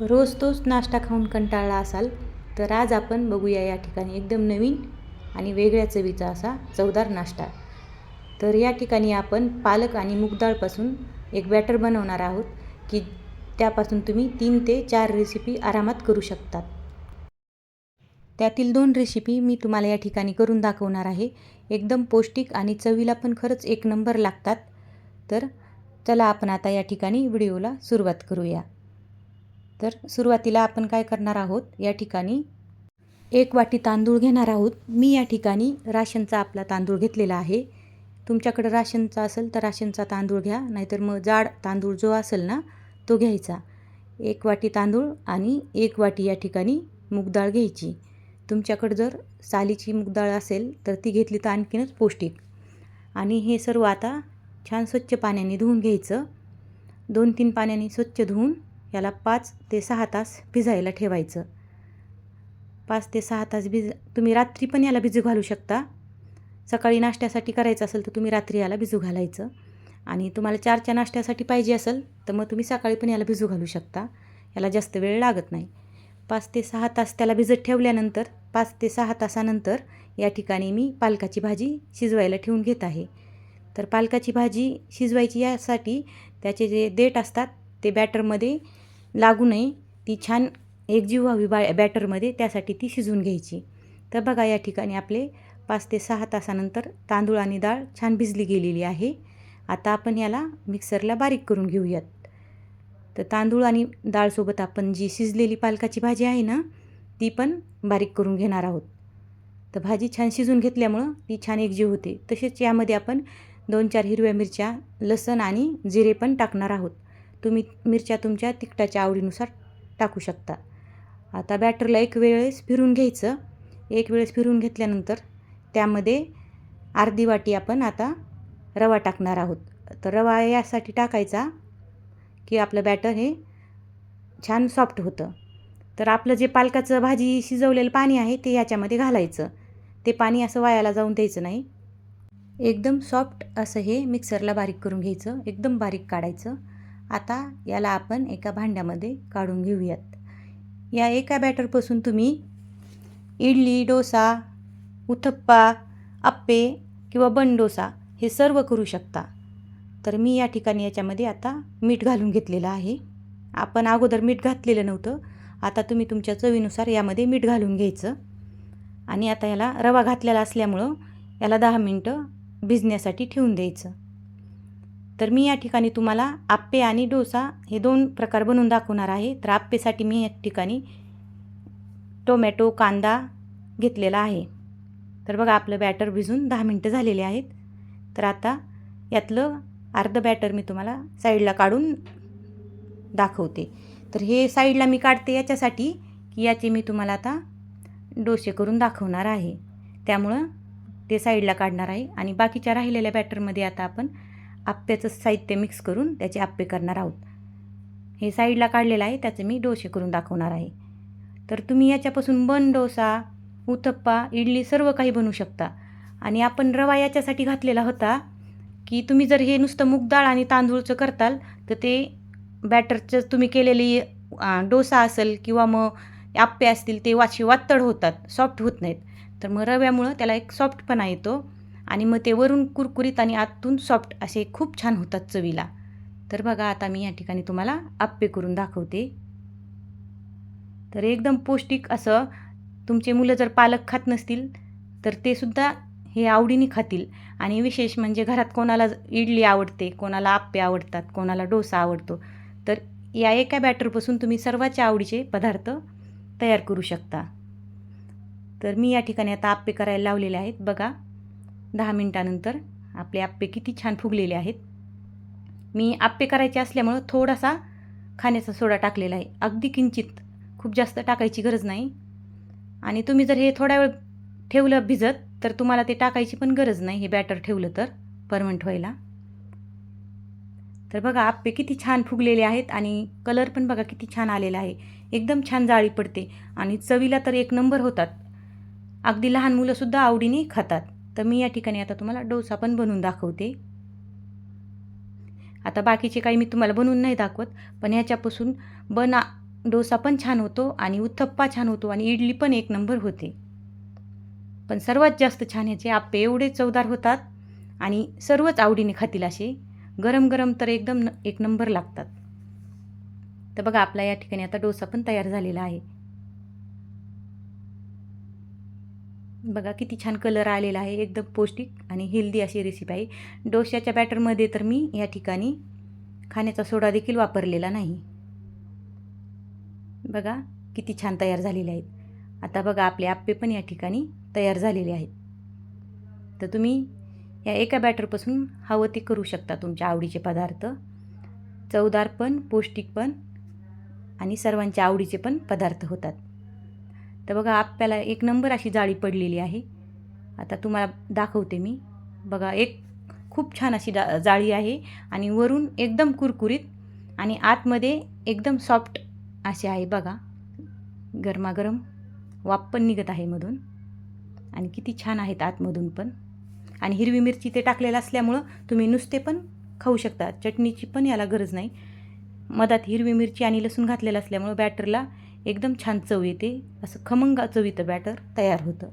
रोज तोच नाश्ता खाऊन कंटाळला असाल तर आज आपण बघूया या ठिकाणी एकदम नवीन आणि वेगळ्या चवीचा असा चवदार नाश्ता. तर या ठिकाणी आपण पालक आणि मूगडाळपासून एक बॅटर बनवणार आहोत की त्यापासून तुम्ही तीन ते चार रेसिपी आरामात करू शकतात. त्यातील दोन रेसिपी मी तुम्हाला या ठिकाणी करून दाखवणार आहे. एकदम पौष्टिक आणि चवीला पण खरंच एक नंबर लागतात. तर चला आपण आता या ठिकाणी व्हिडिओला सुरुवात करूया. तर सुरुवातीला आपण काय करणार आहोत? या ठिकाणी एक वाटी तांदूळ घेणार आहोत. मी या ठिकाणी राशनचा आपला तांदूळ घेतलेला आहे. तुमच्याकडं राशनचा असेल तर राशनचा तांदूळ घ्या नाहीतर मग जाड तांदूळ जो असेल ना तो घ्यायचा. एक वाटी तांदूळ आणि एक वाटी या ठिकाणी मूगडाळ घ्यायची. तुमच्याकडं जर सालीची मूगडाळ असेल तर ती घेतली तर आणखीनच पौष्टिक. आणि हे सर्व आता छान स्वच्छ पाण्याने धुवून घ्यायचं. दोन तीन पाण्याने स्वच्छ धुवून याला पाच ते सहा तास भिजायला ठेवायचं. पाच ते सहा तास भिज तुम्ही रात्री पण याला भिजू घालू शकता. सकाळी नाश्त्यासाठी करायचं असेल तर तुम्ही रात्री याला भिजू घालायचं. आणि तुम्हाला चारच्या नाश्त्यासाठी पाहिजे असेल तर मग तुम्ही सकाळी पण याला भिजू घालू शकता. याला जास्त वेळ लागत नाही. पाच ते सहा तास त्याला भिजत ठेवल्यानंतर पाच ते सहा तासानंतर या ठिकाणी मी पालकाची भाजी शिजवायला ठेवून घेत आहे. तर पालकाची भाजी शिजवायची यासाठी त्याचे जे देठ असतात ते बॅटरमध्ये लागू नये. ती छान एकजीव व्हावी बा बॅटरमध्ये त्यासाठी ती शिजवून घ्यायची. तर बघा या ठिकाणी आपले पाच ते सहा तासानंतर तांदूळ आणि डाळ छान भिजली गेलेली आहे. आता आपण याला मिक्सरला बारीक करून घेऊयात. तर तांदूळ आणि डाळसोबत आपण जी शिजलेली पालकाची भाजी आहे ना ती पण बारीक करून घेणार आहोत. तर भाजी छान शिजून घेतल्यामुळं ती छान एकजीव होते. तसेच यामध्ये आपण दोन चार हिरव्या मिरच्या लसण आणि जिरे पण टाकणार आहोत. तुम्ही मिरच्या तुमच्या तिखटाच्या आवडीनुसार टाकू शकता. आता बॅटरला एक वेळेस फिरून घ्यायचं. एक वेळेस फिरून घेतल्यानंतर त्यामध्ये अर्धी वाटी आपण आता रवा टाकणार आहोत. तर रवा यासाठी टाकायचा की आपलं बॅटर हे छान सॉफ्ट होतं. तर आपलं जे पालकाचं भाजी शिजवलेलं पाणी आहे ते याच्यामध्ये घालायचं. ते पाणी असं वायाला जाऊन द्यायचं नाही. एकदम सॉफ्ट असं हे मिक्सरला बारीक करून घ्यायचं. एकदम बारीक काढायचं. आता याला आपण एका भांड्यामध्ये काढून घेऊयात. या एका बॅटरपासून तुम्ही इडली डोसा उथप्पा आप्पे किंवा बनडोसा हे सर्व करू शकता. तर मी या ठिकाणी याच्यामध्ये आता मीठ घालून घेतलेलं आहे. आपण अगोदर मीठ घातलेलं नव्हतं. आता तुम्ही तुमच्या चवीनुसार यामध्ये मीठ घालून घ्यायचं. आणि आता याला रवा घातलेला असल्यामुळं याला दहा मिनटं भिजण्यासाठी ठेवून द्यायचं. तर मी या ठिकाणी तुम्हाला आप्पे आणि डोसा हे दोन प्रकार बनवून दाखवणार आहे. तर आप्पेसाठी मी या ठिकाणी टोमॅटो कांदा घेतलेला आहे. तर बघा आपलं बॅटर भिजून दहा मिनटं झालेले आहेत. तर आता यातलं अर्धं बॅटर मी तुम्हाला साईडला काढून दाखवते. तर हे साईडला मी काढते याच्यासाठी की याचे मी तुम्हाला आता डोसे करून दाखवणार आहे. त्यामुळं ते साईडला काढणार आहे. आणि बाकीच्या राहिलेल्या बॅटरमध्ये आता आपण आप्प्याचं साहित्य मिक्स करून त्याचे आप्पे करणार आहोत. हे साईडला काढलेलं आहे त्याचे मी डोसे करून दाखवणार आहे. तर तुम्ही याच्यापासून बन डोसा उथप्पा इडली सर्व काही बनवू शकता. आणि आपण रवा याच्यासाठी घातलेला होता की तुम्ही जर हे नुसतं मूग डाळ आणि तांदूळचं करताल तर ते बॅटरचं तुम्ही केलेली डोसा असेल किंवा मग आप्पे असतील ते वाशी वातड होतात सॉफ्ट होत नाहीत. तर मग रव्यामुळं त्याला एक सॉफ्टपणा येतो. आणि मग ते वरून कुरकुरीत आणि आतून सॉफ्ट असे खूप छान होतात चवीला. तर बघा आता मी या ठिकाणी तुम्हाला आप्पे करून दाखवते. तर एकदम पौष्टिक असं तुमचे मुलं जर पालक खात नसतील तर ते सुद्धा हे आवडीने खातील. आणि विशेष म्हणजे घरात कोणाला इडली आवडते कोणाला आप्पे आवडतात कोणाला डोसा आवडतो तर या एका बॅटरपासून तुम्ही सर्वाच्या आवडीचे पदार्थ तयार करू शकता. तर मी या ठिकाणी आता आप्पे करायला लावलेले आहेत. बघा दहा मिनटानंतर आपले आप्पे किती छान फुगलेले आहेत. मी आप्पे करायचे असल्यामुळं थोडासा खाण्याचा सोडा टाकलेला आहे. अगदी किंचित खूप जास्त टाकायची गरज नाही. आणि तुम्ही जर हे थोडा वेळ ठेवलं भिजत तर तुम्हाला ते टाकायची पण गरज नाही हे बॅटर ठेवलं तर परमंट व्हायला. तर बघा आप्पे किती छान फुगलेले आहेत आणि कलर पण बघा किती छान आलेला आहे. एकदम छान जाळी पडते आणि चवीला तर एक नंबर होतात. अगदी लहान मुलंसुद्धा आवडीने खातात. तर मी या ठिकाणी आता तुम्हाला डोसा पण बनवून दाखवते. आता बाकीचे काही मी तुम्हाला बनवून नाही दाखवत पण ह्याच्यापासून बना डोसा पण छान होतो आणि उत्थप्पा छान होतो आणि इडली पण एक नंबर होते. पण सर्वात जास्त छान ह्याचे आप्पे एवढे चवदार होतात आणि सर्वच आवडीने खातील असे. गरम गरम तर एकदम न एक नंबर लागतात. तर बघा आपला या ठिकाणी आता डोसा पण तयार झालेला आहे. बघा किती छान कलर आलेला आहे एकदम पौष्टिक आणि हेल्दी अशी रेसिपी आहे. डोश्याच्या बॅटरमध्ये तर मी या ठिकाणी खाण्याचा सोडा देखील वापरलेला नाही. बघा किती छान तयार झालेले आहेत. आता बघा आपले आप्पे पण या ठिकाणी तयार झालेले आहेत. तर तुम्ही या एका बॅटरपासून हवं ते करू शकता तुमच्या आवडीचे पदार्थ. चवदार पण पौष्टिक पण आणि सर्वांच्या आवडीचे पण पदार्थ होतात. तर बघा आप्याला एक नंबर अशी जाळी पडलेली आहे. आता तुम्हाला दाखवते मी. बघा एक खूप छान अशी जा जाळी आहे आणि वरून एकदम कुरकुरीत आणि आतमध्ये एकदम सॉफ्ट असे आहे बघा. गरमागरम वाफ पण निघत आहे मधून. आणि किती छान आहेत आतमधून पण. आणि हिरवी मिरची ते टाकलेलं असल्यामुळं तुम्ही नुसते पण खाऊ शकता. चटणीची पण याला गरज नाही. मधात हिरवी मिरची आणि लसूण घातलेलं असल्यामुळं बॅटरला एकदम छान चव येते. असं खमंग चवीचं बॅटर तयार होतं.